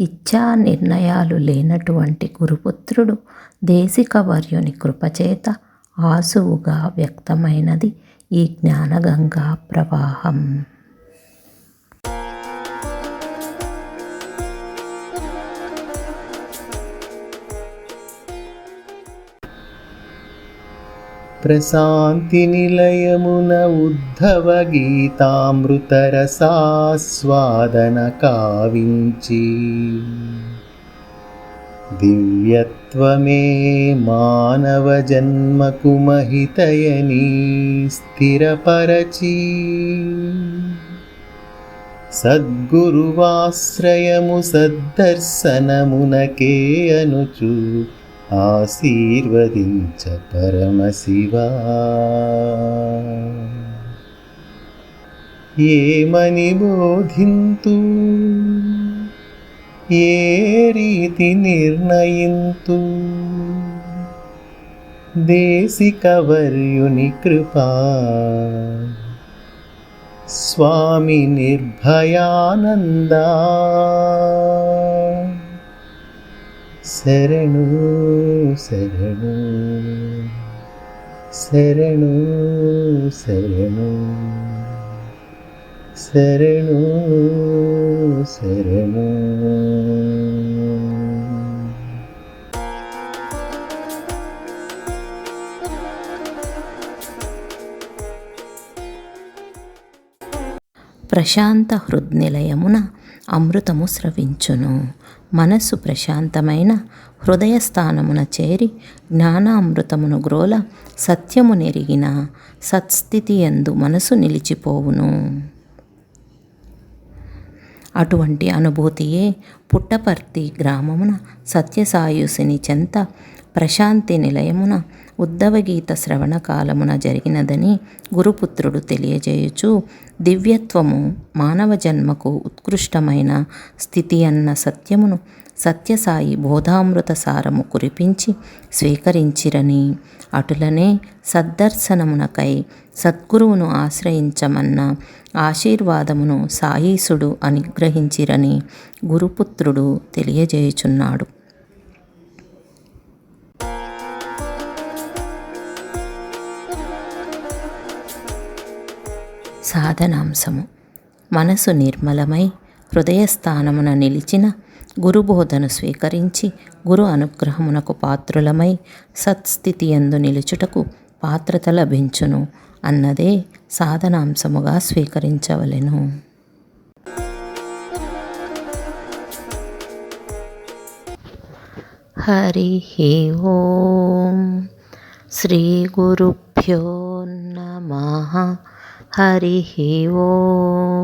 ఇచ్ఛా నిర్ణయాలు లేనటువంటి గురుపుత్రుడు దేశికవర్యుని కృపచేత ఆసువుగా వ్యక్తమైనది ఈ జ్ఞానగంగా ప్రవాహం. ప్రశాంతినిలయమున ఉద్ధవ గీతామృతరసాస్వాదన కావించి. దివ్యత్వమే మానవ జన్మకు మహితయని ఆశీర్వదించ పరమశివా. ఏమని బోధింతు? ఏ రీతి నిర్ణయింతు? దేశికవర్యుని కృపా. స్వామి నిర్భయానందా. శరణు శరణు. శరణు శరణు. శరణు శరణు. ప్రశాంత హృద్నిలయమున అమృతము స్రవించును. మనస్సు ప్రశాంతమైన హృదయస్థానమున చేరి జ్ఞానామృతమును గ్రోల సత్యము నెరిగిన సత్స్థితి ఎందు మనసు నిలిచిపోవును. అటువంటి అనుభూతియే పుట్టపర్తి గ్రామమున సత్యసాయుసిని చెంత ప్రశాంతి నిలయమున ఉద్దవగీత శ్రవణ కాలమున జరిగినదని గురుపుత్రుడు తెలియజేయుచు దివ్యత్వము మానవ జన్మకు ఉత్కృష్టమైన స్థితి అన్న సత్యమును సత్యసాయి బోధామృత సారము కురిపించి స్వీకరించిరని అటులనే సద్దర్శనమునకై సద్గురువును ఆశ్రయించమన్న ఆశీర్వాదమును సాయీసుడు అనుగ్రహించిరని గురుపుత్రుడు తెలియజేయుచున్నాడు. సాధనాంశము. మనసు నిర్మలమై హృదయస్థానమున నిలిచిన గురుబోధను స్వీకరించి గురు అనుగ్రహమునకు పాత్రులమై సత్స్థితి ఎందు నిలుచుటకు పాత్రత లభించును అన్నదే సాధనాంశముగా స్వీకరించవలెను. హరి ఓం. శ్రీ గురుభ్యో నమ. హరి ఓం